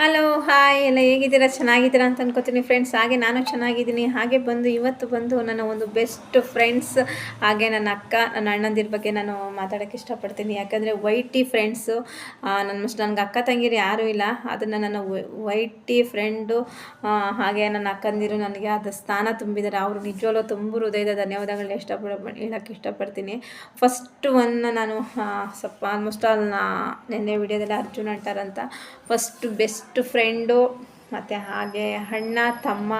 Hello hi ಎಲ್ಲ ಹೇಗಿದ್ದೀರಾ? ಚೆನ್ನಾಗಿದ್ದೀರಾ ಅಂತ ಅನ್ಕೋತೀನಿ ಫ್ರೆಂಡ್ಸ್ ಹಾಗೆ ನಾನು ಚೆನ್ನಾಗಿದ್ದೀನಿ. ಹಾಗೆ ಬಂದು ಇವತ್ತು ಬಂದು ನನ್ನ ಒಂದು ಬೆಸ್ಟ್ ಫ್ರೆಂಡ್ಸ್ ಹಾಗೆ ನನ್ನ ಅಕ್ಕ, ನನ್ನ ಅಣ್ಣಂದಿರ ಬಗ್ಗೆ ನಾನು ಮಾತಾಡೋಕ್ಕೆ ಇಷ್ಟಪಡ್ತೀನಿ. ಯಾಕಂದರೆ ವೈಟಿ ಫ್ರೆಂಡ್ಸು ನನ್ನ ನನಗೆ ಅಕ್ಕ ತಂಗಿರು ಯಾರೂ ಇಲ್ಲ. ಅದನ್ನು ನನ್ನ ವೈಟಿ ಫ್ರೆಂಡು ಹಾಗೆ ನನ್ನ ಅಕ್ಕಂದಿರು ನನಗೆ ಅದು ಸ್ಥಾನ ತುಂಬಿದ್ದಾರೆ. ಅವರು ನಿಜವಲ್ಲೂ ತುಂಬ ಹೃದಯದ ಧನ್ಯವಾದಗಳನ್ನ ಇಷ್ಟಪಡ, ಹೇಳೋಕ್ಕೆ ಇಷ್ಟಪಡ್ತೀನಿ. ಫಸ್ಟ್ ಒನ್ ನಾನು ಸ್ವಲ್ಪ ಆಲ್ಮೋಸ್ಟ್ ಆಲ್ ನಿನ್ನೆ ವಿಡಿಯೋದಲ್ಲಿ ಅರ್ಜುನ್ ಅಂಟಾರಂತ. ಫಸ್ಟ್ ಬೆಸ್ಟ್ ಫ್ರೆಂಡು ಮತ್ತು ಹಾಗೆ ಅಣ್ಣ ತಮ್ಮ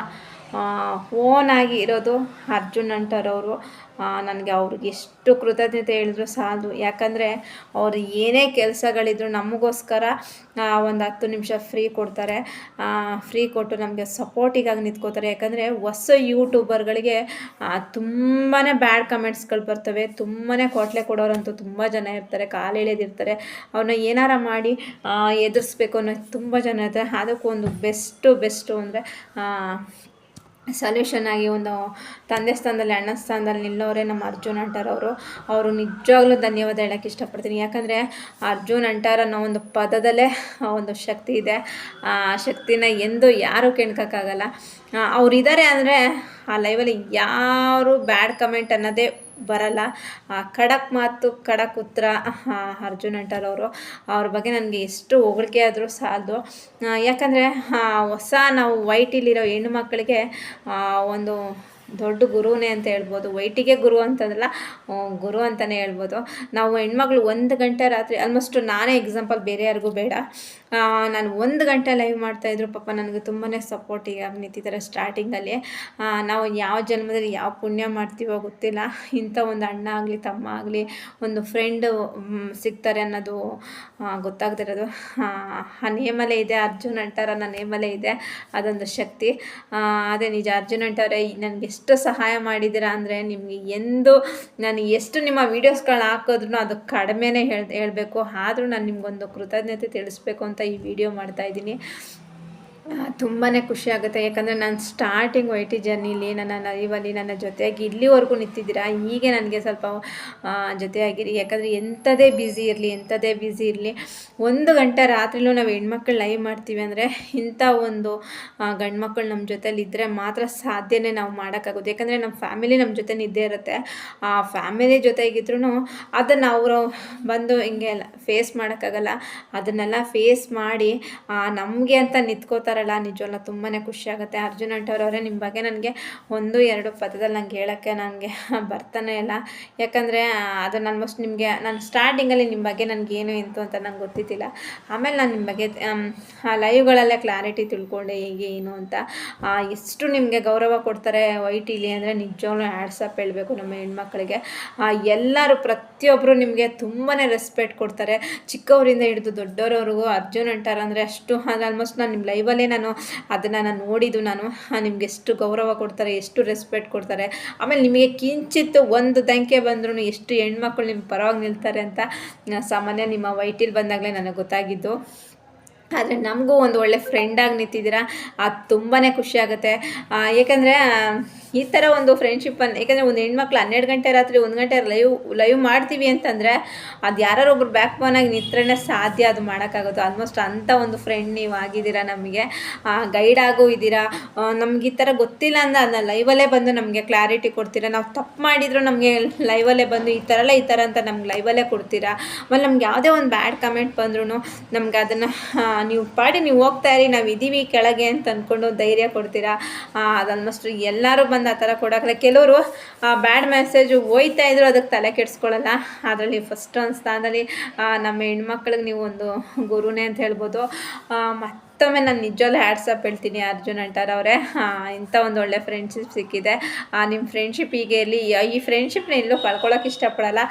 ಓನ್ ಆಗಿ ಇರೋದು ಅರ್ಜುನ್ ಅಂಟರವರು ನನಗೆ ಅವ್ರಿಗೆ ಎಷ್ಟು ಕೃತಜ್ಞತೆ ಹೇಳಿದ್ರು ಸಾಲದು ಯಾಕಂದರೆ ಅವರು ಏನೇ ಕೆಲಸಗಳಿದ್ರು ನಮಗೋಸ್ಕರ ಒಂದು ಹತ್ತು ನಿಮಿಷ ಫ್ರೀ ಕೊಡ್ತಾರೆ. ಫ್ರೀ ಕೊಟ್ಟು ನಮಗೆ ಸಪೋರ್ಟಿಗಾಗಿ ನಿಂತ್ಕೋತಾರೆ. ಯಾಕಂದರೆ ಹೊಸ ಯೂಟ್ಯೂಬರ್ಗಳಿಗೆ ತುಂಬಾ ಬ್ಯಾಡ್ ಕಮೆಂಟ್ಸ್ಗಳು ಬರ್ತವೆ. ತುಂಬಾ ಕೊಟ್ಲೆ ಕೊಡೋರಂತೂ ತುಂಬ ಜನ ಇರ್ತಾರೆ, ಕಾಲು ಎಳೆದಿರ್ತಾರೆ. ಅವ್ರನ್ನ ಏನಾರ ಮಾಡಿ ಎದುರಿಸ್ಬೇಕು ಅನ್ನೋದು ತುಂಬ ಜನ ಇರ್ತಾರೆ. ಅದಕ್ಕೊಂದು ಬೆಸ್ಟು ಬೆಸ್ಟು ಅಂದರೆ ಸೊಲ್ಯೂಷನ್ ಆಗಿ ಒಂದು ತಂದೆ ಸ್ಥಾನದಲ್ಲಿ, ಅಣ್ಣ ಸ್ಥಾನದಲ್ಲಿ ನಿಲ್ಲೋರೆ ನಮ್ಮ ಅರ್ಜುನ್ ಅಂಟಾರ್ ಅವರು ಅವರು ನಿಜವಾಗ್ಲೂ ಧನ್ಯವಾದ ಹೇಳೋಕ್ಕೆ ಇಷ್ಟಪಡ್ತೀನಿ. ಯಾಕಂದರೆ ಅರ್ಜುನ್ ಅಂಟಾರ್ ಅನ್ನೋ ಒಂದು ಪದದಲ್ಲೇ ಒಂದು ಶಕ್ತಿ ಇದೆ. ಆ ಶಕ್ತಿನ ಎಂದು ಯಾರೂ ಕೆಣ್ಕೋಕ್ಕಾಗಲ್ಲ. ಅವರಿದ್ದಾರೆ ಅಂದರೆ ಆ ಲೈವಲ್ಲಿ ಯಾರು ಬ್ಯಾಡ್ ಕಮೆಂಟ್ ಅನ್ನೋದೇ ಬರಲ್ಲ. ಖಡಕ್ ಮಾತು, ಖಡಕ್ ಉತ್ತರ ಅರ್ಜುನ್ ಅಂಟಲ್ ಅವರು, ಅವ್ರ ಬಗ್ಗೆ ನನಗೆ ಎಷ್ಟು ಹೊಗಳಿಕೆ ಆದರೂ ಸಾಲದು. ಯಾಕಂದರೆ ಹೊಸ ನಾವು ವೈಟಿಲಿರೋ ಹೆಣ್ಣು ಮಕ್ಕಳಿಗೆ ಒಂದು ದೊಡ್ಡ ಗುರುನೇ ಅಂತ ಹೇಳ್ಬೋದು ವೈಟಿಗೆ ಗುರು ಅಂತಂದ್ರಲ್ಲ ಗುರು ಅಂತಲೇ ಹೇಳ್ಬೋದು. ನಾವು ಹೆಣ್ಮಗಳು ಒಂದು ಗಂಟೆ ರಾತ್ರಿ ಆಲ್ಮೋಸ್ಟ್ ನಾನೇ ಎಕ್ಸಾಂಪಲ್ ಬೇರೆ ಯಾರಿಗೂ ಬೇಡ. ನಾನು ಒಂದು ಗಂಟೆ ಲೈವ್ ಮಾಡ್ತಾಯಿದ್ರು ಪಾಪ ನನಗೆ ತುಂಬಾ ಸಪೋರ್ಟಿಗೆ ನಿಂತಿದ್ದಾರೆ ಸ್ಟಾರ್ಟಿಂಗಲ್ಲಿ ನಾವು ಯಾವ ಜನ್ಮದಲ್ಲಿ ಯಾವ ಪುಣ್ಯ ಮಾಡ್ತೀವೋ ಗೊತ್ತಿಲ್ಲ. ಇಂಥ ಒಂದು ಅಣ್ಣ ಆಗಲಿ ತಮ್ಮ ಆಗಲಿ ಒಂದು ಫ್ರೆಂಡು ಸಿಗ್ತಾರೆ ಅನ್ನೋದು ಗೊತ್ತಾಗ್ತಿರೋದು ಆ, ನೇಮಲೆ ನೇಮಲ್ಲೇ ಇದೆ ಅರ್ಜುನ್ ಅಂಟಾರ ನನ್ನ ನೇಮಲ್ಲೇ ಇದೆ ಅದೊಂದು ಶಕ್ತಿ. ಅದೇ ನಿಜ ಅರ್ಜುನ್ ಅಂಟಾರೆ ನನಗೆ ಎಷ್ಟು ಸಹಾಯ ಮಾಡಿದ್ದೀರಾ ಅಂದರೆ ನಿಮಗೆ ಎಂದು ನಾನು ಎಷ್ಟು ನಿಮ್ಮ ವೀಡಿಯೋಸ್ಗಳನ್ನ ಹಾಕೋದ್ರು ಅದು ಕಡಿಮೆನೇ ಹೇಳ್ ಹೇಳಬೇಕು. ಆದರೂ ನಾನು ನಿಮಗೊಂದು ಕೃತಜ್ಞತೆ ತಿಳಿಸ್ಬೇಕು ಅಂತ ಈ ವಿಡಿಯೋ ಮಾಡ್ತಾ ಇದ್ದೀನಿ. ತುಂಬಾ ಖುಷಿ ಆಗುತ್ತೆ. ಯಾಕಂದರೆ ನಾನು ಸ್ಟಾರ್ಟಿಂಗ್ ವೈ ಟಿ ಜರ್ನಿಲಿ ನನ್ನ ಲೈವಲ್ಲಿ ನನ್ನ ಜೊತೆಯಾಗಿ ಇಲ್ಲಿವರೆಗೂ ನಿಂತಿದ್ದೀರಾ? ಹೀಗೆ ನನಗೆ ಸ್ವಲ್ಪ ಜೊತೆಯಾಗಿರಿ. ಯಾಕಂದರೆ ಎಂಥದೇ ಬ್ಯುಸಿ ಇರಲಿ, ಎಂಥದೇ ಬ್ಯುಸಿ ಇರಲಿ, ಒಂದು ಗಂಟೆ ರಾತ್ರಿಲೂ ನಾವು ಹೆಣ್ಮಕ್ಳು ಲೈವ್ ಮಾಡ್ತೀವಿ ಅಂದರೆ ಇಂಥ ಒಂದು ಗಂಡು ಮಕ್ಕಳು ನಮ್ಮ ಜೊತೇಲಿ ಇದ್ದರೆ ಮಾತ್ರ ಸಾಧ್ಯನೇ ನಾವು ಮಾಡೋಕ್ಕಾಗೋದು. ಯಾಕಂದರೆ ನಮ್ಮ ಫ್ಯಾಮಿಲಿ ನಮ್ಮ ಜೊತೆ ನಿದ್ದೆ ಇರುತ್ತೆ. ಆ ಫ್ಯಾಮಿಲಿ ಜೊತೆಗಿದ್ರೂ ಅದನ್ನು ಅವರು ಬಂದು ಹಿಂಗೆ ಫೇಸ್ ಮಾಡೋಕ್ಕಾಗಲ್ಲ. ಅದನ್ನೆಲ್ಲ ಫೇಸ್ ಮಾಡಿ ನಮಗೆ ಅಂತ ನಿಂತ್ಕೋತಾರಲ್ಲ ನಿಜವಲ್ಲ ತುಂಬಾ ಖುಷಿ ಆಗುತ್ತೆ. ಅರ್ಜುನ್ ಅಂಟವ್ರವರೇ ನಿಮ್ಮ ಬಗ್ಗೆ ನನಗೆ ಒಂದು, ಎರಡು ಪದದಲ್ಲಿ ನಂಗೆ ಹೇಳೋಕ್ಕೆ ನನಗೆ ಬರ್ತಾನೆ ಇಲ್ಲ. ಯಾಕಂದರೆ ಅದನ್ನು ಆಲ್ಮೋಸ್ಟ್ ನಿಮಗೆ, ನಾನು ಸ್ಟಾರ್ಟಿಂಗಲ್ಲಿ ನಿಮ್ಮ ಬಗ್ಗೆ ನನಗೇನು ಎಂತು ಅಂತ ನಂಗೆ ಗೊತ್ತಿದ್ದಿಲ್ಲ. ಆಮೇಲೆ ನಾನು ನಿಮ್ಮ ಬಗ್ಗೆ ಆ ಲೈವ್ಗಳಲ್ಲೇ ಕ್ಲಾರಿಟಿ ತಿಳ್ಕೊಂಡೆ ಹೇಗೆ, ಏನು ಅಂತ. ಎಷ್ಟು ನಿಮಗೆ ಗೌರವ ಕೊಡ್ತಾರೆ ವೈಟ್ ಇಲ್ಲಿ ಅಂದರೆ ನಿಜವಾಗ್ಲೂ ಆಡ್ಸಪ್ ಹೇಳಬೇಕು ನಮ್ಮ ಹೆಣ್ಮಕ್ಳಿಗೆ. ಎಲ್ಲರೂ ಪ್ರತಿಯೊಬ್ಬರು ನಿಮಗೆ ತುಂಬಾ ರೆಸ್ಪೆಕ್ಟ್ ಕೊಡ್ತಾರೆ. ಚಿಕ್ಕವರಿಂದ ಹಿಡಿದು ದೊಡ್ಡವರವರೆಗೂ ಅರ್ಜುನ್ ಅಂಟಾರ ಅಂದರೆ ಅಷ್ಟು ಆಲ್ಮೋಸ್ಟ್ ನಾನು ನಿಮ್ಮ ಲೈವಲ್ಲೇ ನಾನು ಅದನ್ನು ನಾನು ನೋಡಿದ್ದು, ನಾನು ನಿಮ್ಗೆ ಎಷ್ಟು ಗೌರವ ಕೊಡ್ತಾರೆ, ಎಷ್ಟು ರೆಸ್ಪೆಕ್ಟ್ ಕೊಡ್ತಾರೆ. ಆಮೇಲೆ ನಿಮಗೆ ಕಿಂಚಿತ್ ಒಂದು ದಂಕೆ ಬಂದ್ರೂ ಎಷ್ಟು ಹೆಣ್ಮಕ್ಳು ನಿಮ್ಮ ಪರವಾಗಿ ನಿಲ್ತಾರೆ ಅಂತ ಸಾಮಾನ್ಯ ನಿಮ್ಮ ವೈಟಿಲ್ ಬಂದಾಗಲೇ ನನಗೆ ಗೊತ್ತಾಗಿದ್ದು. ಆದರೆ ನಮಗೂ ಒಂದು ಒಳ್ಳೆ ಫ್ರೆಂಡಾಗಿ ನಿಂತಿದ್ದೀರಾ? ಅದು ತುಂಬಾ ಖುಷಿ ಆಗುತ್ತೆ. ಆ, ಏಕೆಂದರೆ ಈ ಥರ ಒಂದು ಫ್ರೆಂಡ್ಶಿಪ್ಪನ್ನು ಏಕೆಂದರೆ ಒಂದು ಹೆಣ್ಮಕ್ಳು ಹನ್ನೆರಡು ಗಂಟೆ ರಾತ್ರಿ ಒಂದು ಗಂಟೆ ಲೈವ್ ಲೈವ್ ಮಾಡ್ತೀವಿ ಅಂತಂದರೆ ಅದು ಯಾರೊಬ್ರು ಬ್ಯಾಕ್ ಬೋನಾಗಿ ನಿಂತ್ರೇ ಸಾಧ್ಯ ಅದು ಮಾಡೋಕ್ಕಾಗುತ್ತೆ. ಆಲ್ಮೋಸ್ಟ್ ಅಂಥ ಒಂದು ಫ್ರೆಂಡ್ ನೀವು ಆಗಿದ್ದೀರಾ ನಮಗೆ. ಗೈಡ್ ಆಗೋ ಇದ್ದೀರಾ? ನಮ್ಗೆ ಈ ಥರ ಗೊತ್ತಿಲ್ಲ ಅಂದ್ರೆ ಅದನ್ನ ಲೈವಲ್ಲೇ ಬಂದು ನಮಗೆ ಕ್ಲಾರಿಟಿ ಕೊಡ್ತೀರಾ? ನಾವು ತಪ್ಪು ಮಾಡಿದರೂ ನಮಗೆ ಲೈವಲ್ಲೇ ಬಂದು ಈ ಥರ ಎಲ್ಲ ಈ ಥರ ಅಂತ ನಮ್ಗೆ ಲೈವಲ್ಲೇ ಕೊಡ್ತೀರಾ? ಆಮೇಲೆ ನಮ್ಗೆ ಯಾವುದೇ ಒಂದು ಬ್ಯಾಡ್ ಕಮೆಂಟ್ ಬಂದ್ರೂ ನಮ್ಗೆ ಅದನ್ನು ನೀವು ಪಾಡಿ ನೀವು ಹೋಗ್ತಾ ಇರಿ ನಾವು ಇದ್ದೀವಿ ಕೆಳಗೆ ಅಂತ ಅಂದ್ಕೊಂಡು ಧೈರ್ಯ ಕೊಡ್ತೀರಾ? ಅದು ಆಲ್ಮೋಸ್ಟ್ ಎಲ್ಲರೂ ಬಂದು ಆ ಥರ ಕೊಡೋಕ್ಕಲ್ಲ ಕೆಲವರು ಬ್ಯಾಡ್ ಮೆಸೇಜು ಹೋಯ್ತಾ ಇದ್ರು ಅದಕ್ಕೆ ತಲೆ ಕೆಡಿಸ್ಕೊಳ್ಳಲ್ಲ ಅದರಲ್ಲಿ ಫಸ್ಟ್ ಒಂದು ಸ್ಥಾನದಲ್ಲಿ ನಮ್ಮ ಹೆಣ್ಮಕ್ಳಿಗೆ ನೀವು ಒಂದು ಗುರುನೇ ಅಂತ ಹೇಳ್ಬೋದು. ಆ, ಮತ್ತೊಮ್ಮೆ ನಾನು ನಿಜವಾಗ್ಲೂ ಹ್ಯಾಟ್ಸಪ್ ಹೇಳ್ತೀನಿ ಅರ್ಜುನ್ ಅಂಟಾರ್ ಅವರೇ. ಇಂಥ ಒಂದು ಒಳ್ಳೆ ಫ್ರೆಂಡ್ಶಿಪ್ ಸಿಕ್ಕಿದೆ. ನಿಮ್ಮ ಫ್ರೆಂಡ್ಶಿಪ್ ಹೀಗೆ ಇರಲಿ. ಈ ಫ್ರೆಂಡ್ಶಿಪ್ನ ಎಲ್ಲೂ ಕಳ್ಕೊಳ್ಳೋಕೆ ಇಷ್ಟಪಡಲ್ಲ.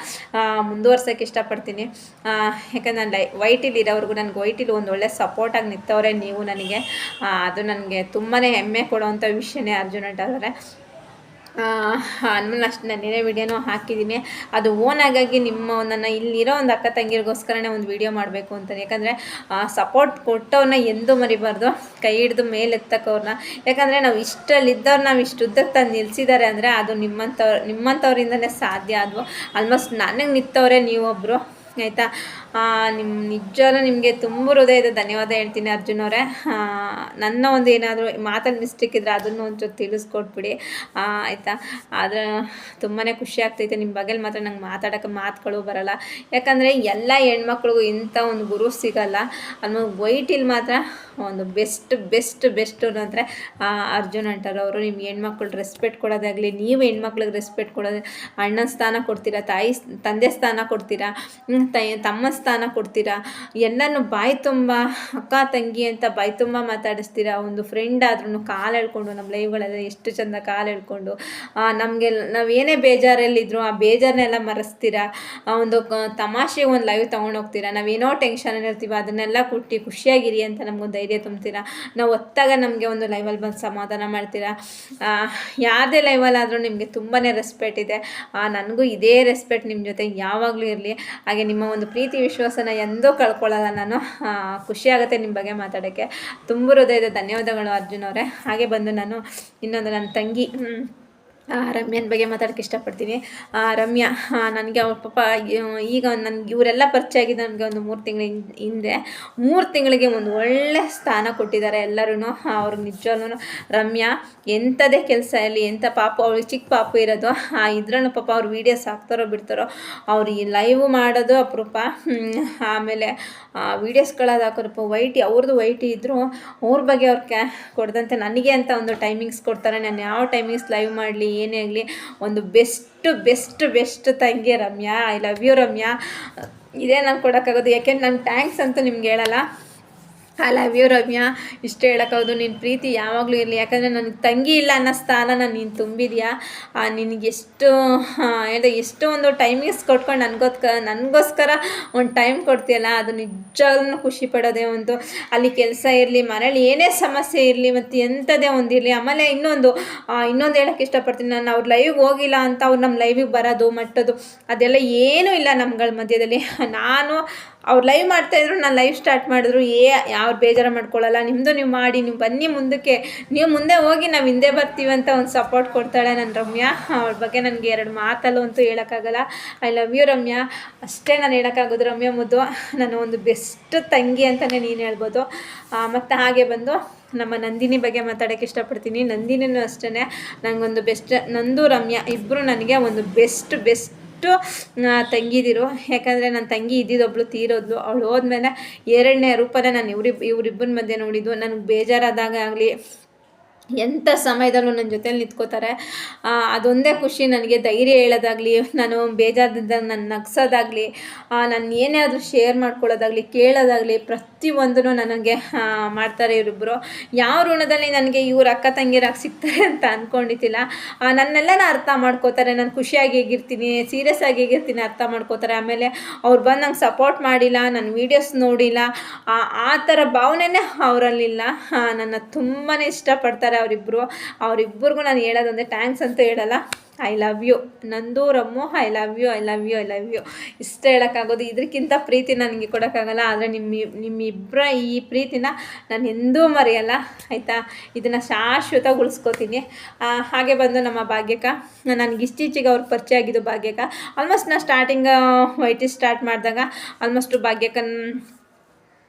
ಮುಂದುವರ್ಸೋಕ್ಕೆ ಇಷ್ಟಪಡ್ತೀನಿ. ಯಾಕಂದ್ರೆ ನಾನು ಲೈ ವೈಟಿಲಿ ಇರೋವ್ರಿಗೂ ನನಗೆ ವೈಟಿಲಿ ಒಂದು ಒಳ್ಳೆ ಸಪೋರ್ಟಾಗಿ ನಿಂತವ್ರೆ ನೀವು ನನಗೆ. ಅದು ನನಗೆ ತುಂಬಾ ಹೆಮ್ಮೆ ಕೊಡುವಂಥ ವಿಷಯನೇ ಅರ್ಜುನ್ ಅಂಟಾರ್ ಅವರೇ. ಆಮೇಲೆ ಅಷ್ಟು ನಾನು ಏನೇ ವಿಡಿಯೋನೂ ಹಾಕಿದ್ದೀನಿ. ಅದು ಓನ್ ಆಗಾಗಿ ನಿಮ್ಮ ನನ್ನ ಇಲ್ಲಿರೋ ಒಂದು ಅಕ್ಕ ತಂಗಿರಿಗೋಸ್ಕರನೇ ಒಂದು ವಿಡಿಯೋ ಮಾಡಬೇಕು ಅಂತ ಯಾಕಂದರೆ ಸಪೋರ್ಟ್ ಕೊಟ್ಟವ್ರನ್ನ ಎಂದೂ ಮರಿಬಾರ್ದು. ಕೈ ಹಿಡಿದು ಮೇಲೆತ್ತಕ್ಕವ್ರನ್ನ ಯಾಕಂದರೆ, ನಾವು ಇಷ್ಟಲ್ಲಿದ್ದವ್ರು ನಾವು ಇಷ್ಟು ಉದ್ದಕ್ಕೆ ತಂದು ನಿಲ್ಲಿಸಿದ್ದಾರೆ ಅಂದರೆ ಅದು ನಿಮ್ಮಂಥವ್ರು ನಿಮ್ಮಂಥವ್ರಿಂದನೇ ಸಾಧ್ಯ. ಅದು ಆಲ್ಮೋಸ್ಟ್ ನನಗೆ ನಿಂತವ್ರೆ ನೀವೊಬ್ಬರು ಆಯಿತಾ? ನಿಮ್ಮ ನಿಜವೂ ನಿಮಗೆ ತುಂಬ ಹೃದಯದ ಧನ್ಯವಾದ ಹೇಳ್ತೀನಿ ಅರ್ಜುನ್ ಅವರೇ. ನನ್ನ ಒಂದು ಏನಾದರೂ ಮಾತಲ್ಲಿ ಮಿಸ್ಟೇಕ್ ಇದ್ದರೆ ಅದನ್ನು ಒಂಚೂರು ತಿಳಿಸ್ಕೊಟ್ಬಿಡಿ ಆಯಿತಾ? ಆದರೆ ತುಂಬಾ ಖುಷಿ ಆಗ್ತೈತೆ ನಿಮ್ಮ ಬಗ್ಗೆ ಮಾತ್ರ ನಂಗೆ ಮಾತಾಡೋಕ್ಕೆ ಮಾತುಗಳು ಬರಲ್ಲ. ಯಾಕಂದರೆ ಎಲ್ಲ ಹೆಣ್ಮಕ್ಳಿಗೂ ಇಂಥ ಒಂದು ಗುರು ಸಿಗಲ್ಲ. ಅನ್ನೋ ವೈಟಿಲ್ ಮಾತ್ರ ಒಂದು ಬೆಸ್ಟ್ ಬೆಸ್ಟ್ ಬೆಸ್ಟ್ ಅಂದರೆ ಅರ್ಜುನ್ ಅಂಟಾರ್ ಅವರು ನಿಮ್ಮ ಹೆಣ್ಮಕ್ಳು ರೆಸ್ಪೆಕ್ಟ್ ಕೊಡೋದಾಗಲಿ, ನೀವು ಹೆಣ್ಮಕ್ಳಿಗೆ ರೆಸ್ಪೆಕ್ಟ್ ಕೊಡೋದು ಅಣ್ಣನ ಸ್ಥಾನ ಕೊಡ್ತೀರಾ, ತಾಯಿ ತಂದೆ ಸ್ಥಾನ ಕೊಡ್ತೀರಾ ತಮ್ಮ ಸ್ಥಾನ ಕೊಡ್ತೀರಾ? ಎಲ್ಲನೂ ಬಾಯಿ ತುಂಬ, ಅಕ್ಕ, ತಂಗಿ ಅಂತ ಬಾಯಿ ತುಂಬ ಮಾತಾಡಿಸ್ತೀರಾ? ಒಂದು ಫ್ರೆಂಡ್ ಆದ್ರೂ ಕಾಲು ಎಳ್ಕೊಂಡು ನಮ್ಮ ಲೈವ್ಗಳೆಲ್ಲ ಎಷ್ಟು ಚಂದ ಕಾಲು ಎಳ್ಕೊಂಡು ನಮಗೆ ನಾವು ಏನೇ ಬೇಜಾರಲ್ಲಿದ್ರು ಆ ಬೇಜಾರನ್ನೆಲ್ಲ ಮರೆಸ್ತೀರಾ? ಆ, ಒಂದು ತಮಾಷೆ ಒಂದು ಲೈವ್ ತೊಗೊಂಡೋಗ್ತೀರಾ ನಾವೇನೋ ಟೆನ್ಷನ್ ಇರ್ತೀವಿ, ಅದನ್ನೆಲ್ಲ ಕೊಟ್ಟು ಖುಷಿಯಾಗಿರಿ ಅಂತ ನಮಗೊಂದು ಧೈರ್ಯ ತುಂಬ್ತೀರಾ? ನಾವು ಒತ್ತಾಗ ನಮಗೆ ಒಂದು ಲೈವಲ್ಲಿ ಬಂದು ಸಮಾಧಾನ ಮಾಡ್ತೀರಾ? ಯಾವುದೇ ಲೈವಲ್ಲಾದರೂ ನಿಮಗೆ ತುಂಬಾ ರೆಸ್ಪೆಕ್ಟ್ ಇದೆ. ನನಗೂ ಇದೇ ರೆಸ್ಪೆಕ್ಟ್ ನಿಮ್ಮ ಜೊತೆ ಯಾವಾಗಲೂ ಇರಲಿ. ಹಾಗೆ ನಿಮ್ಮ ಒಂದು ಪ್ರೀತಿ ವಿಶ್ವಾಸನ ಎಂದೂ ಕಳ್ಕೊಳ್ಳಲ್ಲ ನಾನು. ಖುಷಿಯಾಗುತ್ತೆ ನಿಮ್ಮ ಬಗ್ಗೆ ಮಾತಾಡೋಕ್ಕೆ. ತುಂಬ ಹೃದಯದ ಧನ್ಯವಾದಗಳು ಅರ್ಜುನ್ ಅವರೇ. ಹಾಗೆ ಬಂದು ನಾನು ಇನ್ನೊಂದು ನನ್ನ ತಂಗಿ ರಮ್ಯನ ಬಗ್ಗೆ ಮಾತಾಡೋಕ್ಕೆ ಇಷ್ಟಪಡ್ತೀನಿ. ರಮ್ಯಾ ನನಗೆ ಅವ್ರ ಪಾಪ ಈಗ ನನಗೆ ಇವರೆಲ್ಲ ಪರಿಚಯ ಆಗಿದ್ದು ನನಗೆ ಒಂದು ಮೂರು ತಿಂಗಳ ಹಿಂದೆ ಮೂರು ತಿಂಗಳಿಗೆ ಒಂದು ಒಳ್ಳೆ ಸ್ಥಾನ ಕೊಟ್ಟಿದ್ದಾರೆ ಎಲ್ಲರೂ ಅವ್ರ ನಿಜವಾಗ್ಲೂ ರಮ್ಯಾ ಎಂಥದೇ ಕೆಲಸ ಇರಲಿ, ಎಂಥ ಪಾಪು ಅವ್ರಿಗೆ ಚಿಕ್ಕ ಪಾಪು ಇರೋದು, ಆ, ಇದ್ರಲ್ಲೂ ಪಾಪ ಅವ್ರು ವೀಡಿಯೋಸ್ ಹಾಕ್ತಾರೋ ಬಿಡ್ತಾರೋ, ಅವ್ರು ಲೈವ್ ಮಾಡೋದು ಅಪರೂಪ. ಆಮೇಲೆ ವೀಡಿಯೋಸ್ಗಳಾದ ಹಾಕೋರಪ್ಪ ವೈಟಿ ಅವ್ರದ್ದು ವೈಟಿ ಇದ್ದರೂ ಅವ್ರ ಬಗ್ಗೆ ಅವ್ರು ಕೊಡ್ದಂತೆ ನನಗೆ ಅಂತ ಒಂದು ಟೈಮಿಂಗ್ಸ್ ಕೊಡ್ತಾರೆ. ನಾನು ಯಾವ ಟೈಮಿಂಗ್ಸ್ ಲೈವ್ ಮಾಡಲಿ ಏನೇ ಆಗಲಿ, ಒಂದು ಬೆಸ್ಟ್ ಬೆಸ್ಟ್ ಬೆಸ್ಟ್ ತಂಗಿ Ramya I love you Ramya. ಇದೇ ನಾನು ಕೊಡೋಕ್ಕಾಗೋದು. ಯಾಕೆಂದ್ರೆ ನಾನು ಥ್ಯಾಂಕ್ಸ್ ಅಂತೂ ನಿಮ್ಗೆ ಹೇಳಲ್ಲ. I love you Ramya. ಇಷ್ಟು ಹೇಳೋಕ್ಕಾಗೋದು ನಿನ್ನ ಪ್ರೀತಿ ಯಾವಾಗಲೂ ಇರಲಿ. ಯಾಕಂದರೆ ನನಗೆ ತಂಗಿ ಇಲ್ಲ ಅನ್ನೋ ನಾನು ನೀನು ತುಂಬಿದ್ಯಾ? ನಿನಗೆಷ್ಟು ಹೇಳಿದೆ, ಎಷ್ಟು ಒಂದು ಟೈಮಿಂಗ್ಸ್ ಕೊಟ್ಕೊಂಡು ನನಗೋಸ್ಕ ನನಗೋಸ್ಕರ ಒಂದು ಟೈಮ್ ಕೊಡ್ತೀಯಲ್ಲ, ಅದು ನಿಜವಾಗ್ಲೂ ಖುಷಿ ಪಡೋದೇ ಒಂದು. ಅಲ್ಲಿ ಕೆಲಸ ಇರಲಿ, ಮನೇಲಿ ಏನೇ ಸಮಸ್ಯೆ ಇರಲಿ, ಮತ್ತು ಎಂಥದೇ ಒಂದು ಇರಲಿ, ಆಮೇಲೆ ಇನ್ನೊಂದು ಇನ್ನೊಂದು ಹೇಳೋಕ್ಕೆ ಇಷ್ಟಪಡ್ತೀನಿ. ನಾನು ಅವ್ರ ಲೈವ್ಗೆ ಹೋಗಿಲ್ಲ ಅಂತ ಅವ್ರು ನಮ್ಮ ಲೈವಿಗೆ ಬರೋದು, ಮಟ್ಟೋದು, ಅದೆಲ್ಲ ಏನೂ ಇಲ್ಲ ನಮ್ಗಳ ಮಧ್ಯದಲ್ಲಿ. ನಾನು ಅವ್ರು ಲೈವ್ ಮಾಡ್ತಾ ಇದ್ರು, ನಾನು ಲೈವ್ ಸ್ಟಾರ್ಟ್ ಮಾಡಿದ್ರು, ಏ ಯಾರು ಬೇಜಾರು ಮಾಡ್ಕೊಳ್ಳಲ್ಲ ನಿಮ್ಮದು ನೀವು ಮಾಡಿ, ನೀವು ಬನ್ನಿ ಮುಂದಕ್ಕೆ, ನೀವು ಮುಂದೆ ಹೋಗಿ ನಾವು ಹಿಂದೆ ಬರ್ತೀವಿ ಅಂತ ಒಂದು ಸಪೋರ್ಟ್ ಕೊಡ್ತಾಳೆ ನನ್ನ ರಮ್ಯಾ. ಅವ್ರ ಬಗ್ಗೆ ನನಗೆ ಎರಡು ಮಾತಲ್ಲೂ ಅಂತೂ ಹೇಳೋಕ್ಕಾಗಲ್ಲ. I love you Ramya. ಅಷ್ಟೇ ನಾನು ಹೇಳೋಕ್ಕಾಗೋದು ರಮ್ಯಾ ಮುದ್ದು. ನಾನು ಒಂದು ಬೆಸ್ಟ್ ತಂಗಿ ಅಂತಲೇ ನೀನು ಹೇಳ್ಬೋದು. ಮತ್ತು ಹಾಗೆ ಬಂದು ನಮ್ಮ ನಂದಿನಿ ಬಗ್ಗೆ ಮಾತಾಡೋಕ್ಕೆ ಇಷ್ಟಪಡ್ತೀನಿ. ನಂದಿನಿನೂ ಅಷ್ಟೇ ನನಗೊಂದು ಬೆಸ್ಟ್ ನಂದು ರಮ್ಯಾ ಇಬ್ಬರು ನನಗೆ ಒಂದು ಬೆಸ್ಟ್ ಬೆಸ್ಟ್ ತಂಗಿದಿರು. ಯಾಕಂದರೆ ನನ್ನ ತಂಗಿ ಇದ್ದಿದ್ದೊಬ್ಳು ತೀರೋದ್ಲು. ಅವಳು ಹೋದ್ಮೇಲೆ ಎರಡನೇ ರೂಪನೇ ನಾನು ಇವ್ರಿಬ್ ಇವರಿಬ್ಬರ ಮಧ್ಯೆ ನೋಡಿದ್ದು. ನನಗೆ ಬೇಜಾರಾದಾಗ ಆಗಲಿ ಎಂಥ ಸಮಯದಲ್ಲೂ ನನ್ನ ಜೊತೆಲಿ ನಿಂತ್ಕೋತಾರೆ. ಅದೊಂದೇ ಖುಷಿ ನನಗೆ. ಧೈರ್ಯ ಹೇಳೋದಾಗಲಿ, ನಾನು ಬೇಜಾರದಿಂದ ನನ್ನ ನಗ್ಸೋದಾಗಲಿ ನಾನು ಏನೇ ಆದರೂ ಶೇರ್ ಮಾಡ್ಕೊಳ್ಳೋದಾಗಲಿ, ಕೇಳೋದಾಗಲಿ ಪ್ರತಿಯೊಂದೂ ನನಗೆ ಮಾಡ್ತಾರೆ ಇವರಿಬ್ಬರು ಯಾವ ಋಣದಲ್ಲಿ ನನಗೆ ಇವ್ರ ಅಕ್ಕ ತಂಗಿರಾಗಿ ಸಿಗ್ತಾರೆ ಅಂತ ಅಂದ್ಕೊಂಡಿದ್ದಿಲ್ಲ ನನ್ನೆಲ್ಲನ ಅರ್ಥ ಮಾಡ್ಕೋತಾರೆ. ನಾನು ಖುಷಿಯಾಗಿ ಹೇಗಿರ್ತೀನಿ, ಸೀರಿಯಸ್ ಆಗಿ ಹೇಗಿರ್ತೀನಿ ಅರ್ಥ ಮಾಡ್ಕೋತಾರೆ. ಆಮೇಲೆ ಅವ್ರು ಬಂದು ನಂಗೆ ಸಪೋರ್ಟ್ ಮಾಡಿಲ್ಲ ನನ್ನ ವೀಡಿಯೋಸ್ ನೋಡಿಲ್ಲ. ಆ ಆ ಥರ ಭಾವನೆನೇ ಅವರಲ್ಲಿಲ್ಲ. ನನ್ನ ತುಂಬಾ ಇಷ್ಟಪಡ್ತಾರೆ. ಅವರಿಬ್ಬರು ಅವರಿಬ್ಬರಿಗೂ ನಾನು ಹೇಳೋದಂದ್ರೆ ಥ್ಯಾಂಕ್ಸ್ ಅಂತ ಹೇಳಲ್ಲ. ಐ ಲವ್ ಯು ನಂದು, Rammu I love you I love you I love you ಇಷ್ಟ ಹೇಳೋಕ್ಕಾಗೋದು. ಇದಕ್ಕಿಂತ ಪ್ರೀತಿ ನನಗೆ ಕೊಡೋಕ್ಕಾಗಲ್ಲ. ಆದರೆ ನಿಮ್ಮ ನಿಮ್ಮಿಬ್ಬರ ಈ ಪ್ರೀತಿನ ನಾನು ಎಂದೂ ಮರೆಯಲ್ಲ. ಆಯಿತಾ? ಇದನ್ನು ಶಾಶ್ವತ ಉಳಿಸ್ಕೋತೀನಿ ಹಾಗೆ ಬಂದು ನಮ್ಮ ಭಾಗ್ಯಕ ನನಗೆ ಇತ್ತೀಚೆಗೆ ಅವ್ರಿಗೆ ಪರಿಚಯ ಆಗಿದ್ದು ಭಾಗ್ಯಕ ಆಲ್ಮೋಸ್ಟ್ ನಾನು ಸ್ಟಾರ್ಟಿಂಗ್ ವೈಟಿ ಸ್ಟಾರ್ಟ್ ಮಾಡಿದಾಗ ಆಲ್ಮೋಸ್ಟ್ ಭಾಗ್ಯಕನ್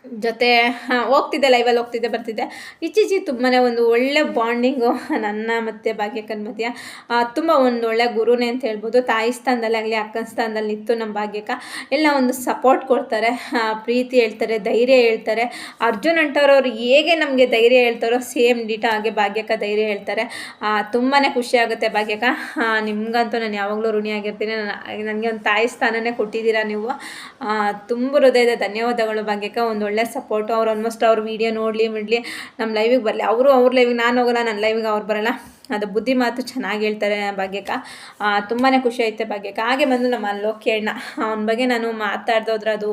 ಜೊತೆ ಹೋಗ್ತಿದ್ದೆ ಲೈವಲ್ಲಿ ಹೋಗ್ತಿದ್ದೆ, ಬರ್ತಿದ್ದೆ. ಇತ್ತೀಚೆಗೆ ತುಂಬಾ ಒಂದು ಒಳ್ಳೆ ಬಾಂಡಿಂಗು ನನ್ನ ಮತ್ತು ಭಾಗ್ಯಕ್ಕನ ಮಧ್ಯ ತುಂಬ ಒಂದು ಒಳ್ಳೆ ಗುರುನೇ ಅಂತ ಹೇಳ್ಬೋದು. ತಾಯಿ ಸ್ಥಾನದಲ್ಲಿ ಆಗಲಿ, ಅಕ್ಕನ ಸ್ಥಾನದಲ್ಲಿ ನಿಂತು ನಮ್ಮ ಭಾಗ್ಯಕ್ಕ. ಎಲ್ಲ ಒಂದು ಸಪೋರ್ಟ್ ಕೊಡ್ತಾರೆ ಪ್ರೀತಿ ಹೇಳ್ತಾರೆ, ಧೈರ್ಯ ಹೇಳ್ತಾರೆ. ಅರ್ಜುನ್ ಅಂಟವ್ರವ್ರು ಹೇಗೆ ನಮಗೆ ಧೈರ್ಯ ಹೇಳ್ತಾರೋ ಸೇಮ್ ಡೀಟ ಹಾಗೆ ಭಾಗ್ಯಕ್ಕ ಧೈರ್ಯ ಹೇಳ್ತಾರೆ. ತುಂಬಾ ಖುಷಿ ಆಗುತ್ತೆ ಭಾಗ್ಯಕ್ಕ. ನಿಮ್ಗಂತೂ ನಾನು ಯಾವಾಗಲೂ ಋಣಿಯಾಗಿರ್ತೀನಿ ನನಗೆ ಒಂದು ತಾಯಿ ಸ್ಥಾನನೇ ಕೊಟ್ಟಿದ್ದೀರಾ ನೀವು? ತುಂಬ ಹೃದಯದ ಧನ್ಯವಾದಗಳು ಭಾಗ್ಯಕ್ಕ. ಒಂದು ಒಳ್ಳೆ ಸಪೋರ್ಟು ಅವ್ರು ಆಲ್ಮೋಸ್ಟ್ ಅವ್ರ ವೀಡಿಯೋ ನೋಡಲಿ ಮಿಡ್ಲಿ ನಮ್ಮ ಲೈವಿಗೆ ಬರಲಿ. ಅವರು ಅವ್ರ ಲೈವಿಗೆ ನಾನು ಹೋಗಲ್ಲ ನನ್ನ ಲೈವಿಗೆ ಅವ್ರು ಬರಲ್ಲ. ಅದು ಬುದ್ಧಿ ಮಾತು ಚೆನ್ನಾಗಿ ಹೇಳ್ತಾರೆ ಭಾಗ್ಯಕ್ಕ. ತುಂಬಾ ಖುಷಿ ಐತೆ ಭಾಗ್ಯಕ್ಕ. ಹಾಗೆ ಬಂದು ನಮ್ಮ ಲೋಕಿ ಅಣ್ಣ ಅವನ ಬಗ್ಗೆ ನಾನು ಮಾತಾಡ್ದೋದ್ರೆ ಅದು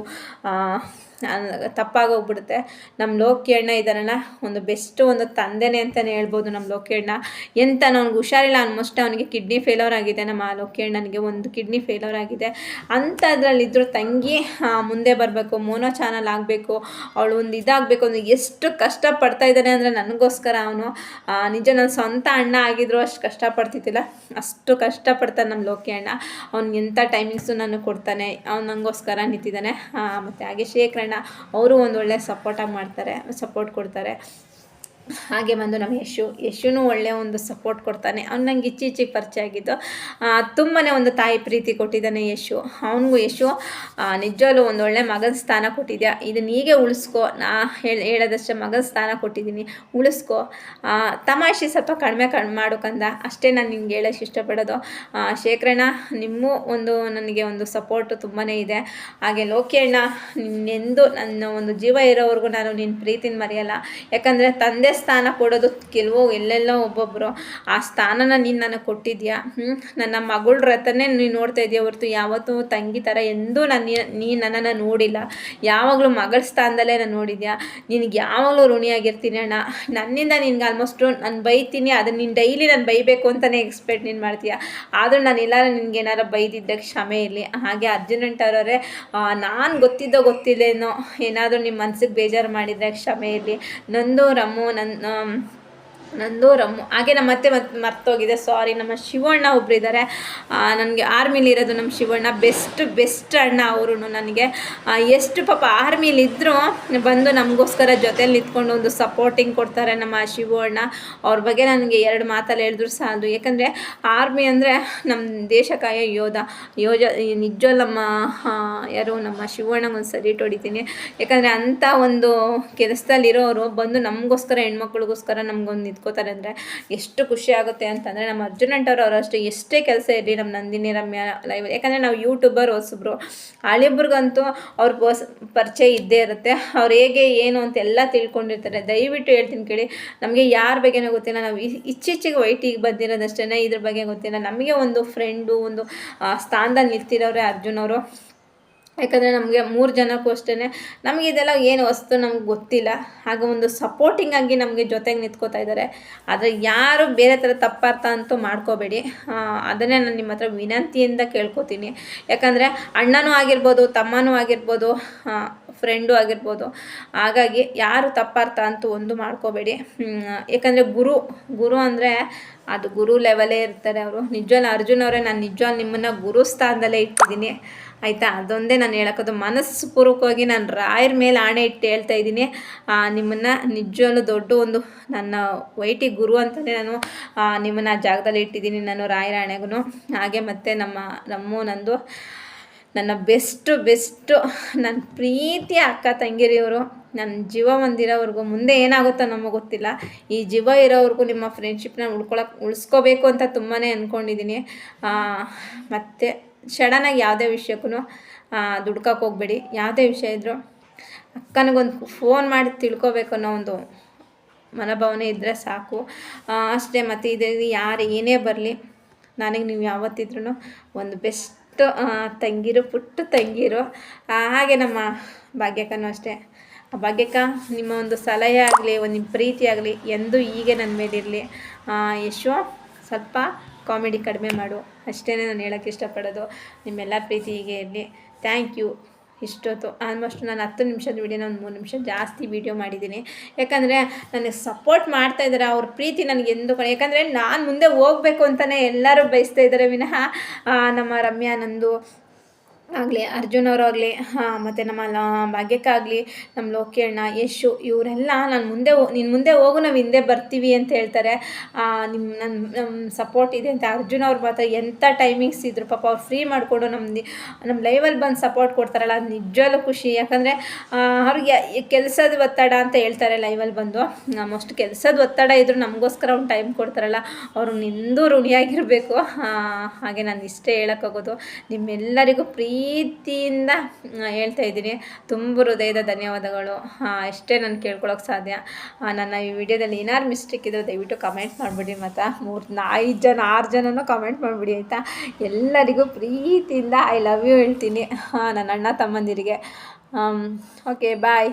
ಆ, ತಪ್ಪಾಗೋಗ್ಬಿಡುತ್ತೆ. ನಮ್ಮ ಲೋಕಿ ಅಣ್ಣ ಒಂದು ಬೆಸ್ಟ್ ಒಂದು ತಂದೆನೇ ಅಂತಲೇ ಹೇಳ್ಬೋದು ನಮ್ಮ ಲೋಕಿ ಅಣ್ಣ ಎಂತ ನನಗೆ ಹುಷಾರಿಲ್ಲ ಆಲ್ಮೋಸ್ಟ್ ಅವನಿಗೆ ಕಿಡ್ನಿ ಫೇಲೋರ್ ಆಗಿದೆ ನಮ್ಮ ಲೋಕಿ ಅಣ್ಣನಿಗೆ ಒಂದು ಕಿಡ್ನಿ ಫೇಲೋರ್ ಆಗಿದೆ. ಅಂಥದ್ರಲ್ಲಿದ್ದರೂ ತಂಗಿ ಮುಂದೆ ಬರಬೇಕು ಮೋನೋ ಚಾನಲ್ ಆಗಬೇಕು ಅವಳು ಒಂದು ಇದಾಗಬೇಕು ಅಂದ್ರೆ ಎಷ್ಟು ಕಷ್ಟಪಡ್ತಾ ಇದ್ದಾನೆ ಅಂದರೆ ನನಗೋಸ್ಕರ ಅವನು ನಿಜ ನನ್ನ ಸ್ವಂತ ಅಣ್ಣ ಆಗಿದ್ರು ಅಷ್ಟು ಕಷ್ಟಪಡ್ತಿದ್ದಿಲ್ಲ. ಅಷ್ಟು ಕಷ್ಟಪಡ್ತಾನೆ ನಮ್ಮ ಲೋಕಿ ಅಣ್ಣ ಅವ್ನಿಗೆ ಎಂಥ ಟೈಮಿಂಗ್ಸು ನಾನು ಕೊಡ್ತಾನೆ ಅವ್ನು ನನಗೋಸ್ಕರ ನಿಂತಿದ್ದಾನೆ. ಮತ್ತು ಹಾಗೆ ಶೇಖರಣ್ಣ ಅವರು ಒಳ್ಳೆ ಸಪೋರ್ಟಾಗಿ ಮಾಡ್ತಾರೆ ಸಪೋರ್ಟ್ ಕೊಡ್ತಾರೆ. ಹಾಗೆ ಬಂದು ನಮ್ಮ ಯಶು, ಯಶುನೂ ಒಳ್ಳೆಯ ಒಂದು ಸಪೋರ್ಟ್ ಕೊಡ್ತಾನೆ. ಅವ್ನು ನಂಗೆ ಇಚ್ಚಿಚ್ಚಿ ಪರಿಚಯ ಆಗಿದ್ದು ತುಂಬಾ ಒಂದು ತಾಯಿ ಪ್ರೀತಿ ಕೊಟ್ಟಿದ್ದಾನೆ ಯಶು. ಅವನಿಗೂ ಯಶು ನಿಜವಾಗ್ಲೂ ಒಂದು ಒಳ್ಳೆ ಮಗನ ಸ್ಥಾನ ಕೊಟ್ಟಿದ್ಯಾ? ಇದನ್ನ ಹೀಗೆ ಉಳಿಸ್ಕೊ. ನಾ ಹೇಳಿ, ಹೇಳೋದಷ್ಟೇ ಮಗನ ಸ್ಥಾನ ಕೊಟ್ಟಿದ್ದೀನಿ. ಉಳಿಸ್ಕೊ. ತಮಾಷೆ ಸ್ವಲ್ಪ ಕಡಿಮೆ ಕಡಿಮೆ ಮಾಡೋಕಂದ ಅಷ್ಟೇ ನಾನು ನಿಮ್ಗೆ ಹೇಳೋಕ್ಕೆ ಇಷ್ಟಪಡೋದು. ಶೇಖರಣ್ಣ, ನಿಮ್ಮ ಒಂದು ನನಗೆ ಒಂದು ಸಪೋರ್ಟು ತುಂಬಾ ಇದೆ. ಹಾಗೆ ಲೋಕೇಣ್ಣ ನಿನ್ನೆಂದು ನನ್ನ ಒಂದು ಜೀವ ಇರೋವರೆಗೂ ನಾನು ನಿನ್ನ ಪ್ರೀತಿನ ಮರೆಯಲ್ಲ. ಯಾಕಂದರೆ ತಂದೆ ಸ್ಥಾನ ಕೊಡೋದು ಕೆಲವು ಎಲ್ಲೆಲ್ಲೋ ಒಬ್ಬೊಬ್ಬರು ಆ ಸ್ಥಾನನ ನೀನು ನನಗೆ ಕೊಟ್ಟಿದ್ಯಾ? ನನ್ನ ಮಗಳ ರಥನೇ ನೀನು ನೋಡ್ತಾ ಇದೆಯಾ ಹೊರತು ಯಾವತ್ತೂ ತಂಗಿ ಥರ ಎಂದೂ ನಾನು ನೀ ನನ್ನನ್ನು ನೋಡಿಲ್ಲ. ಯಾವಾಗಲೂ ಮಗಳ ಸ್ಥಾನದಲ್ಲೇ ನಾನು ನೋಡಿದ್ಯಾ? ನಿನಗೆ ಯಾವಾಗಲೂ ಋಣಿಯಾಗಿರ್ತೀನಿ ಅಣ್ಣ. ನನ್ನಿಂದ ನಿನ್ಗೆ ಆಲ್ಮೋಸ್ಟು ನಾನು ಬೈತೀನಿ ಅದನ್ನು ನೀನು ಡೈಲಿ ನಾನು ಬೈಬೇಕು ಅಂತಲೇ ಎಕ್ಸ್ಪೆಕ್ಟ್ ನೀನು ಮಾಡ್ತೀಯ? ಆದರೂ ನಾನು ಎಲ್ಲರೂ ನಿನ್ಗೆ ಏನಾರು ಬೈದಿದ್ದೆ ಕ್ಷಮೆ ಇರಲಿ. ಹಾಗೆ ಅರ್ಜುನಂಟ್ ಅವರವರೇ ನಾನು ಗೊತ್ತಿದ್ದೋ ಗೊತ್ತಿಲ್ಲೇನೋ ಏನಾದರೂ ನಿಮ್ಮ ಮನ್ಸಿಗೆ ಬೇಜಾರು ಮಾಡಿದರೆ ಕ್ಷಮೆ ಇರಲಿ. ನಂದು ರಮ್ಮು ನನ್ನ um, ನಂದು ರಮ್ಮು ಹಾಗೆ ನಮ್ಮ ಮತ್ತೆ ಮತ್ತೆ ಮರ್ತೋಗಿದೆ. ಸಾರಿ ನಮ್ಮ ಶಿವಣ್ಣ ಒಬ್ರು ಇದ್ದಾರೆ ನನಗೆ ಆರ್ಮಿಲಿ ಇರೋದು ನಮ್ಮ ಶಿವಣ್ಣ. ಬೆಸ್ಟ್ ಬೆಸ್ಟ್ ಅಣ್ಣ ಅವರು ನನಗೆ. ಎಷ್ಟು ಪಾಪ ಆರ್ಮಿಲಿ ಇದ್ದರೂ ಬಂದು ನಮಗೋಸ್ಕರ ಜೊತೆಲಿ ನಿಂತ್ಕೊಂಡು ಒಂದು ಸಪೋರ್ಟಿಂಗ್ ಕೊಡ್ತಾರೆ ನಮ್ಮ ಶಿವಣ್ಣ. ಅವ್ರ ಬಗ್ಗೆ ನನಗೆ ಎರಡು ಮಾತಲ್ಲಿ ಹೇಳಿದ್ರು ಸಾಲದು. ಯಾಕಂದರೆ ಆರ್ಮಿ ಅಂದರೆ ನಮ್ಮ ದೇಶ ಕಾಯೋ ಯೋಧ. ಯೋಜ ನಿಜ ನಮ್ಮ ಯಾರು ನಮ್ಮ ಶಿವಣ್ಣಗೆ ಒಂದು ಸರಿ ಹೊಡಿತೀನಿ ಯಾಕಂದರೆ ಅಂಥ ಒಂದು ಕೆಲಸದಲ್ಲಿರೋರು ಬಂದು ನಮಗೋಸ್ಕರ ಹೆಣ್ಮಕ್ಳಿಗೋಸ್ಕರ ನಮ್ಗೊಂದು ನಿಂತ್ಕೋತಾರೆ ಅಂದರೆ ಎಷ್ಟು ಖುಷಿ ಆಗುತ್ತೆ ಅಂತಂದರೆ ನಮ್ಮ ಅರ್ಜುನಂಟವ್ರು ಅವರು ಅಷ್ಟೇ ಎಷ್ಟೇ ಕೆಲಸ ಇರಲಿ ನಮ್ಮ ನಂದಿನಿ ರಮ್ಯಾ ಲೈವ್ ಯಾಕಂದರೆ ನಾವು ಯೂಟ್ಯೂಬರ್ ಹೊಸಬ್ರು. ಹಳಿಬ್ರಿಗಂತೂ ಅವ್ರ ಪೋಸ್ ಪರಿಚಯ ಇದ್ದೇ ಇರುತ್ತೆ. ಅವ್ರು ಹೇಗೆ, ಏನು ಅಂತ ಎಲ್ಲ ತಿಳ್ಕೊಂಡಿರ್ತಾರೆ. ದಯವಿಟ್ಟು ಹೇಳ್ತೀನಿ ಕೇಳಿ, ನಮಗೆ ಯಾರ ಬಗ್ಗೆನೂ ಗೊತ್ತಿಲ್ಲ. ನಾವು ಇತ್ತೀಚೆಗೆ ವೈಟಿಗೆ ಬಂದಿರೋದಷ್ಟೇ ಇದ್ರ ಬಗ್ಗೆ ಗೊತ್ತಿಲ್ಲ. ನಮಗೆ ಒಂದು ಫ್ರೆಂಡು ಒಂದು ಸ್ಥಾನದಲ್ಲಿ ನಿಲ್ತಿರೋರೆ ಅರ್ಜುನ್ ಅವರು. ಯಾಕಂದರೆ ನಮಗೆ ಮೂರು ಜನಕ್ಕೂ ಅಷ್ಟೇ ನಮಗೆ ಇದೆಲ್ಲ ಏನು ವಸ್ತು ನಮ್ಗೆ ಗೊತ್ತಿಲ್ಲ. ಹಾಗೆ ಒಂದು ಸಪೋರ್ಟಿಂಗ್ ಆಗಿ ನಮಗೆ ಜೊತೆಗೆ ನಿಂತ್ಕೋತಾ ಇದ್ದಾರೆ ಆದರೆ ಯಾರು ಬೇರೆ ಥರ ತಪ್ಪಾರ್ಥ ಅಂತೂ ಮಾಡ್ಕೋಬೇಡಿ. ಅದನ್ನೇ ನಾನು ನಿಮ್ಮ ಹತ್ರ ವಿನಂತಿಯಿಂದ ಕೇಳ್ಕೊತೀನಿ. ಯಾಕಂದರೆ ಅಣ್ಣನೂ ಆಗಿರ್ಬೋದು, ತಮ್ಮನೂ ಆಗಿರ್ಬೋದು ಫ್ರೆಂಡು ಆಗಿರ್ಬೋದು. ಹಾಗಾಗಿ ಯಾರು ತಪ್ಪಾರ್ಥ ಅಂತೂ ಒಂದು ಮಾಡ್ಕೋಬೇಡಿ. ಯಾಕಂದರೆ ಗುರು ಗುರು ಅಂದರೆ ಅದು ಗುರು ಲೆವೆಲೇ ಇರ್ತಾರೆ ಅವರು. ನಿಜವಲ್ಲ ಅರ್ಜುನ್ ಅವರೇ, ನಾನು ನಿಜವಾಗ್ ನಿಮ್ಮನ್ನು ಗುರು ಸ್ಥಾನದಲ್ಲೇ ಇಟ್ಟಿದ್ದೀನಿ. ಆಯಿತಾ? ಅದೊಂದೇ ನಾನು ಹೇಳೋಕ್ಕದು. ಮನಸ್ಪೂರ್ವಕವಾಗಿ ನಾನು ರಾಯರ ಮೇಲೆ ಆಣೆ ಇಟ್ಟು ಹೇಳ್ತಾ ಇದ್ದೀನಿ. ನಿಮ್ಮನ್ನು ನಿಜವಲ್ಲೂ ದೊಡ್ಡ ಒಂದು ನನ್ನ ವೈಟಿ ಗುರು ಅಂತಲೇ ನಾನು ನಿಮ್ಮನ್ನು ಆ ಜಾಗದಲ್ಲಿ ಇಟ್ಟಿದ್ದೀನಿ ನಾನು ರಾಯರ ಆಣೆಗೂ ಹಾಗೆ ಮತ್ತು ನಮ್ಮ ನಮ್ಮ ನಂದು, ನನ್ನ ಬೆಸ್ಟು ಬೆಸ್ಟು ನನ್ನ ಪ್ರೀತಿಯ ಅಕ್ಕ ತಂಗಿರಿಯವರು, ನನ್ನ ಜೀವ ಒಂದಿರೋವರೆಗೂ ಮುಂದೆ ಏನಾಗುತ್ತೋ ನಮಗೆ ಗೊತ್ತಿಲ್ಲ. ಈ ಜೀವ ಇರೋವರೆಗೂ ನಿಮ್ಮ ಫ್ರೆಂಡ್ಶಿಪ್ನ ಉಳ್ಕೊಳಕ್ಕೆ ಉಳಿಸ್ಕೋಬೇಕು ಅಂತ ತುಂಬಾ ಅಂದ್ಕೊಂಡಿದ್ದೀನಿ ಮತ್ತು ಸಡನ್ನಾಗಿ ಯಾವುದೇ ವಿಷಯಕ್ಕೂ ದುಡ್ಕಕ್ಕೆ ಹೋಗ್ಬೇಡಿ. ಯಾವುದೇ ವಿಷಯ ಇದ್ದರೂ ಅಕ್ಕನಿಗೊಂದು ಫೋನ್ ಮಾಡಿ ತಿಳ್ಕೊಬೇಕು ಅನ್ನೋ ಒಂದು ಮನೋಭಾವನೆ ಇದ್ದರೆ ಸಾಕು. ಅಷ್ಟೇ ಮತ್ತು ಇದು ಯಾರು ಏನೇ ಬರಲಿ, ನನಗೆ ನೀವು ಯಾವತ್ತಿದ್ರೂ ಒಂದು ಬೆಸ್ಟ್ ತಂಗಿರು, ಪುಟ್ಟ ತಂಗಿರು. ಹಾಗೆ ನಮ್ಮ ಭಾಗ್ಯಕ್ಕನೂ ಅಷ್ಟೇ. ಭಾಗ್ಯಕ್ಕ, ನಿಮ್ಮ ಒಂದು ಸಲಹೆ ಆಗಲಿ, ಒಂದು ನಿಮ್ಮ ಪ್ರೀತಿ ಆಗಲಿ, ಎಂದೂ ಹೀಗೆ ನನ್ನ ಮೇಲಿರಲಿ. ಯಶೋ, ಸ್ವಲ್ಪ ಕಾಮಿಡಿ ಕಡಿಮೆ ಮಾಡು. ಅಷ್ಟೇ ನಾನು ಹೇಳೋಕ್ಕೆ ಇಷ್ಟಪಡೋದು. ನಿಮ್ಮೆಲ್ಲ ಪ್ರೀತಿ ಹೀಗೆ ಇರಲಿ. ಥ್ಯಾಂಕ್ ಯು ಇಷ್ಟೊತ್ತು ಆಲ್ಮೋಸ್ಟ್ ನಾನು ಹತ್ತು ನಿಮಿಷದ ವೀಡಿಯೋನ ಒಂದು ಮೂರು ನಿಮಿಷ ಜಾಸ್ತಿ ವೀಡಿಯೋ ಮಾಡಿದ್ದೀನಿ. ಯಾಕಂದರೆ ನನಗೆ ಸಪೋರ್ಟ್ ಮಾಡ್ತಾ ಇದ್ದಾರೆ. ಅವ್ರ ಪ್ರೀತಿ ನನಗೆ ಎಂದು ಯಾಕಂದರೆ ನಾನು ಮುಂದೆ ಹೋಗಬೇಕು ಅಂತಲೇ ಎಲ್ಲರೂ ಬಯಸ್ತಾ ಇದ್ದಾರೆ. ವಿನಃ ನಮ್ಮ ರಮ್ಯಾ, ನಂದು ಆಗಲಿ, ಅರ್ಜುನ್ ಹಾಂ, ಮತ್ತು ನಮ್ಮ ಲ ಭಾಗ್ಯಕ್ಕಾಗಲಿ ನಮ್ಮ ಲೋಕಿ ಅಣ್ಣ ಯಶು, ಇವರೆಲ್ಲ ನಾನು ಮುಂದೆ ನಿನ್ನ ಮುಂದೆ ಹೋಗು, ನಾವು ಹಿಂದೆ ಬರ್ತೀವಿ ಅಂತ ಹೇಳ್ತಾರೆ. ನಿಮ್ಮ ನನ್ನ ನಮ್ಮ ಸಪೋರ್ಟ್ ಇದೆ ಅಂತ ಅರ್ಜುನ್ ಅವ್ರು ಮಾತ್ರ ಎಂಥ ಟೈಮಿಂಗ್ಸ್ ಇದ್ರು, ಪಾಪ ಅವ್ರು ಫ್ರೀ ಮಾಡಿಕೊಂಡು ನಮ್ಮ ನಮ್ಮ ಲೈವಲ್ಲಿ ಬಂದು ಸಪೋರ್ಟ್ ಕೊಡ್ತಾರಲ್ಲ, ಅದು ನಿಜವಾಗ್ಲೂ ಖುಷಿ. ಯಾಕಂದರೆ ಅವ್ರಿಗೆ ಕೆಲಸದ ಒತ್ತಡ ಅಂತ ಹೇಳ್ತಾರೆ ಲೈವಲ್ಲಿ ಬಂದು. ಮೋಸ್ಟ್ ಕೆಲಸದ ಒತ್ತಡ ಇದ್ದರೂ ನಮಗೋಸ್ಕರ ಒಂದು ಟೈಮ್ ಕೊಡ್ತಾರಲ್ಲ, ಅವರು ನಿಂದು ಋಣಿಯಾಗಿರಬೇಕು. ಹಾಗೆ ನಾನು ಇಷ್ಟೇ ಹೇಳೋಕ್ಕಾಗೋದು ನಿಮ್ಮೆಲ್ಲರಿಗೂ ಪ್ರೀತಿಯಿಂದ ಹೇಳ್ತಾ ಇದ್ದೀನಿ. ತುಂಬ ಹೃದಯದ ಧನ್ಯವಾದಗಳು. ಅಷ್ಟೇ ನಾನು ಕೇಳ್ಕೊಳಕ್ಕೆ ಸಾಧ್ಯ. ನನ್ನ ಈ ವಿಡಿಯೋದಲ್ಲಿ ಏನಾರು ಮಿಸ್ಟೇಕ್ ಇದ್ದರೆ ದಯವಿಟ್ಟು ಕಮೆಂಟ್ ಮಾಡಿಬಿಡಿ ಮತ್ತು. ಮೂರು ಐದು ಜನ, ಆರು ಜನನೂ ಕಮೆಂಟ್ ಮಾಡಿಬಿಡಿ, ಆಯಿತಾ? ಎಲ್ಲರಿಗೂ ಪ್ರೀತಿಯಿಂದ ಐ ಲವ್ ಯು ಹೇಳ್ತೀನಿ. ನನ್ನ ಅಣ್ಣ ತಮ್ಮಂದಿರಿಗೆ. Okay bye